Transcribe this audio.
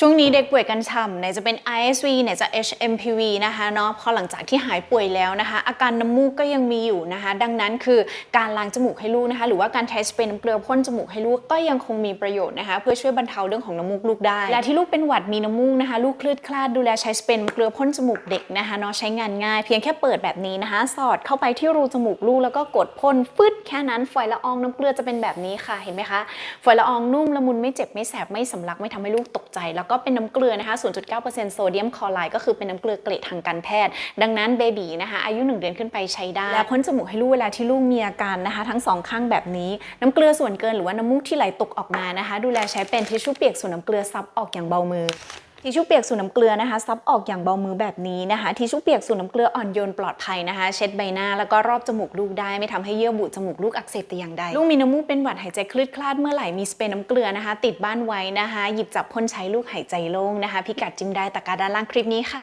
ช่วงนี้เด็กป่วยกันฉ่ำไหนจะเป็น ISV ไหนจะ HMPV นะคะเนาะพอหลังจากที่หายป่วยแล้วนะคะ อาการน้ำมูกก็ยังมีอยู่นะคะ ดังนั้นคือการล้างจมูกให้ลูกนะคะ หรือว่าการใช้สเปรย์น้ำเกลือพ่นจมูกให้ลูกก็ยังคงมีประโยชน์นะคะ เพื่อช่วยบรรเทาเรื่องของน้ำมูกลูกได้เวลาที่ลูกเป็นหวัดมีน้ำมูกนะคะ ลูกคลืดคลาดดูแลใช้สเปรย์น้ำเกลือพ่นจมูกเด็กนะคะเนาะใช้งานง่ายเพียงแค่เปิดแบบนี้นะคะ สอดเข้าไปที่รูจมูกลูกแล้วก็กดพ่นฟึดแค่นั้นฝอยละอองน้ำเกลือจะเป็นแบบนี้ค่ะเห็นไหมคะฝอยละอองนุ่มละมุนไม่เจ็บไม่แสบไม่สำลักไม่ทำให้ลูกตกใจแล้วก็เป็นน้ำเกลือนะคะ 0.9%โซเดียมคลอไรด์ก็คือเป็นน้ำเกลือเกรดทางการแพทย์ ดังนั้นเบบีนะคะอายุ 1 เดือนขึ้นไปใช้ได้ และพ่นจมูกให้ลูกเวลาที่ลูกมีอาการนะคะ ทั้งสองข้างแบบนี้ น้ำเกลือส่วนเกินหรือว่าน้ำมูกที่ไหลตกออกมานะคะ ดูแลใช้เป็นทิชชู่เปียกส่วนน้ำเกลือซับออกอย่างเบามือ ทิชชู่เปียกสูตรน้ำเกลือนะคะซับออกอย่างเบามือแบบนี้นะคะทิชชู่เปียกสูตรน้ำเกลืออ่อนโยนปลอดภัยนะคะ เช็ดใบหน้าแล้วก็รอบจมูกลูกได้ ไม่ทำให้เยื่อบุจมูกลูกอักเสบแต่อย่างใดลูกมีน้ำมูกเป็นหวัดหายใจคลืดคลาดเมื่อไหร่มีสเปรย์น้ำเกลือนะคะ ติดบ้านไว้นะคะ หยิบจับพ่นใช้ลูกหายใจโล่งนะคะ พิกัดจิ้มได้ตะการด้านล่างคลิปนี้ค่ะ